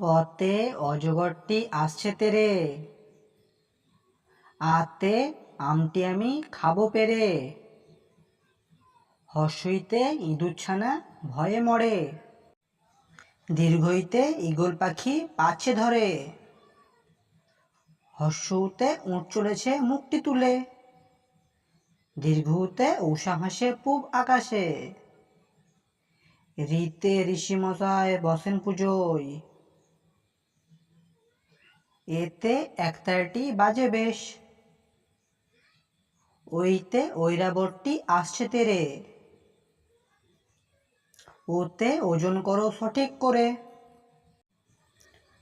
অতে অজগরটি আসছে তেরে। আতে আমটি আমি খাব পেরে। হর্ষইতে ইঁদুরছানা ভয়ে মরে। দীর্ঘইতে ঈগল পাখি পাচ্ছে ধরে। হর্ষউতে উঁট চলেছে মুখটি তুলে। দীর্ঘতে উষা হাসে পূব আকাশে। রীতে ঋষিমশায় বসেন পুজোয়। এতে এক একতারটি বাজে বেশ। ওইতে ঐরাবতটি আসছে তেরে। ওতে ওজন করো সঠিক করে।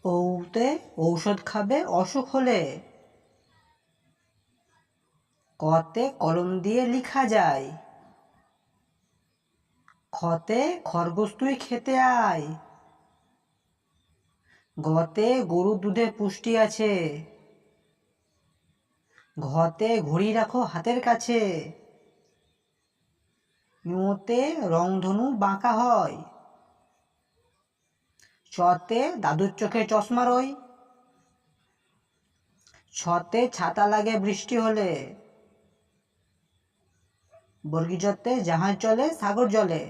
ওতে ঔষধ খাবে অসুখ হলে। কতে কলম দিয়ে লিখা যায়। খতে খরগোশ তুই খেতে আয়। গতে গরু দুধে পুষ্টি আছে। ঘতে ঘড়ি রাখো হাতের কাছে। ইউতে রংধনু বাঁকা হয়। চতে দাদুর চোখে চশমা রই। ছতে ছাতা লাগে বৃষ্টি হলে। বর্গিজতে জাহাজ চলে, সাগর জলে।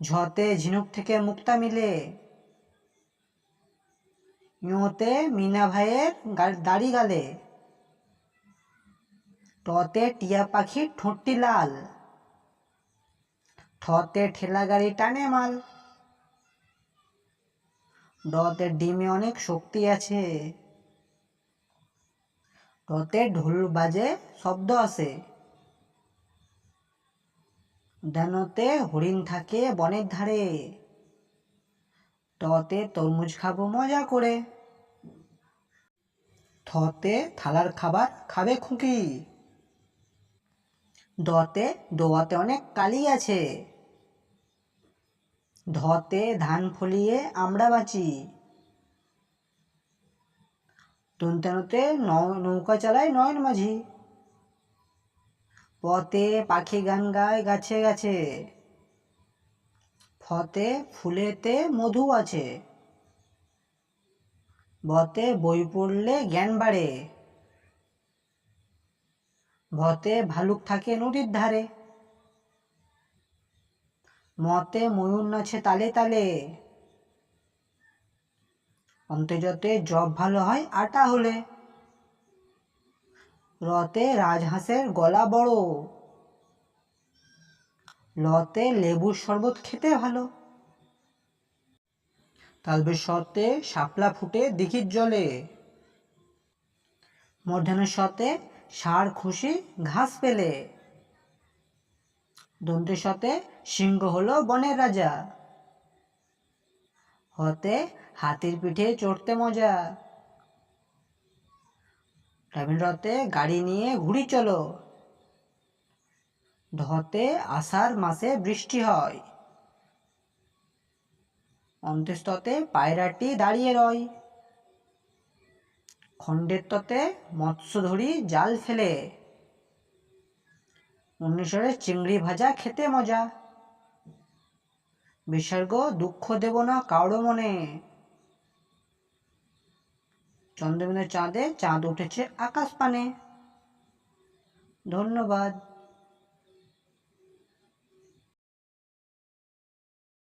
ঝতে ঝিনুক থেকে মুক্তা মিলে। ইয়োতে মিনা ভাইয়ের দাড়ি গালে। টতে টিয়া পাখির ঠোঁটটি লাল। ঠতে ঠেলা গাড়ি টানে মাল। ডতে ডিমে অনেক শক্তি আছে। টতে ঢোল বাজে শব্দ আছে। ডানতে হরিণ থাকে বনের ধারে। টতে তরমুজ খাব মজা করে। থতে থালার খাবার খাবে খুকি। দতে দোয়াতে অনেক কালি আছে। ধতে ধান ফলিয়ে আমরা বাঁচি। তুনতানুতে নৌকা চালায় নয়ন মাঝি। পথে পাখি গান গায় গাছে গাছে। ফতে ফুলেতে মধু আছে। বতে বই পড়লে জ্ঞান বাড়ে। ভতে ভালুক থাকে নদীর ধারে। মতে ময়ূর নাচে তালে তালে। অন্তর্জতে জব ভালো হয় আটা হলে। রতে রাজহাঁসের গলা বড়। লতে লেবুর শরবত খেতে ভালো। তালবেশ্বরতে শাপলা ফুটে দিঘির জলে। মধ্যাহ্নের সতে সার খুশি ঘাস পেলে দন্তের সতে সিংহ হলো বনের রাজা। হতে হাতির পিঠে চড়তে মজা। রতে গাড়ি নিয়ে ঘুরি চলো। ধতে আষাঢ় মাসে বৃষ্টি হয়। অন্ত্যেষ্টতে পায়রাটি দাঁড়িয়ে রয়। খণ্ডের ততে মৎস্য ধরি জাল ফেলে। উনিশরে চিংড়ি ভাজা খেতে মজা। বিসর্গ দুঃখ দেব না কারও মনে। চন্দ্রবিন্দু চাঁদে চাঁদ উঠেছে আকাশ পানে। ধন্যবাদ।